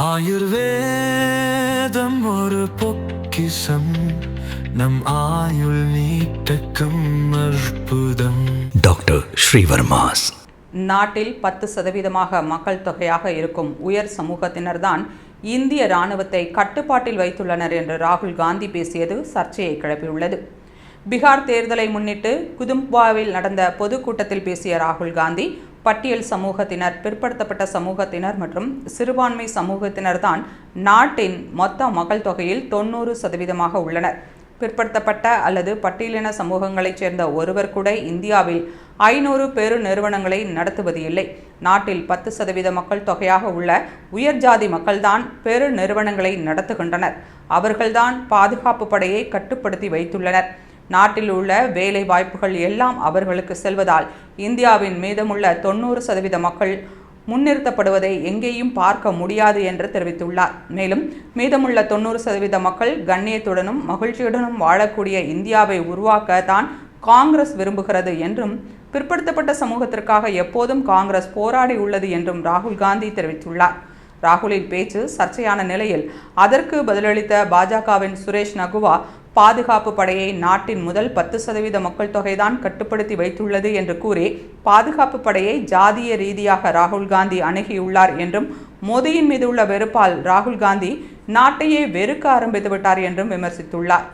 ஆயுர்வேதம் ஒரு பொக்கிசம் நம் ஆயுள் நீட்டக்கும் அற்புதம். டாக்டர் ஸ்ரீவர்மாஸ். நாட்டில் பத்து சதவீதமாக மக்கள் தொகையாக இருக்கும் உயர் சமூகத்தினர்தான் இந்திய ராணுவத்தை கட்டுப்பாட்டில் வைத்துள்ளனர் என்று ராகுல் காந்தி பேசியது சர்ச்சையை கிளப்பியுள்ளது. பீகார் தேர்தலை முன்னிட்டு குதும்பாவில் நடந்த பொதுக்கூட்டத்தில் பேசிய ராகுல் காந்தி பட்டியல் சமூகத்தினர் பிற்படுத்தப்பட்ட சமூகத்தினர் மற்றும் சிறுபான்மை சமூகத்தினர்தான் நாட்டின் மொத்த மக்கள் தொகையில் தொண்ணூறு சதவீதமாக உள்ளனர். பிற்படுத்தப்பட்ட அல்லது பட்டியலின சமூகங்களைச் சேர்ந்த ஒருவர் கூட இந்தியாவில் ஐநூறு பெரு நிறுவனங்களை நடத்துவது இல்லை. நாட்டில் பத்து சதவீத மக்கள் தொகையாக உள்ள உயர்ஜாதி மக்கள்தான் பெரு நிறுவனங்களை நடத்துகின்றனர். அவர்கள்தான் பாதுகாப்பு படையை கட்டுப்படுத்தி வைத்துள்ளனர். நாட்டில் உள்ள வேலை வாய்ப்புகள் எல்லாம் அவர்களுக்கு செல்வதால் இந்தியாவின் மீதமுள்ள தொண்ணூறு சதவீத மக்கள் முன்னிறுத்தப்படுவதை எங்கேயும் பார்க்க முடியாது என்று தெரிவித்துள்ளார். மேலும் மீதமுள்ள தொண்ணூறு சதவீத மக்கள் கண்ணியத்துடனும் மகிழ்ச்சியுடனும் வாழக்கூடிய இந்தியாவை உருவாக்க தான் காங்கிரஸ் விரும்புகிறது என்றும் பிற்படுத்தப்பட்ட சமூகத்திற்காக எப்போதும் காங்கிரஸ் போராடி உள்ளது என்றும் ராகுல் காந்தி தெரிவித்துள்ளார். ராகுலின் பேச்சு சர்ச்சையான நிலையில் அதற்கு பதிலளித்த பாஜகவின் சுரேஷ் நகுவா பாதுகாப்பு படையை நாட்டின் முதல் பத்து சதவீத மக்கள் தொகைதான் கட்டுப்படுத்தி வைத்துள்ளது என்று கூறி பாதுகாப்பு படையை ஜாதிய ரீதியாக ராகுல் காந்தி அணுகியுள்ளார் என்றும் மோடியின் மீது உள்ள வெறுப்பால் ராகுல் காந்தி நாட்டையே வெறுக்க ஆரம்பித்து விட்டார் என்றும் விமர்சித்துள்ளார்.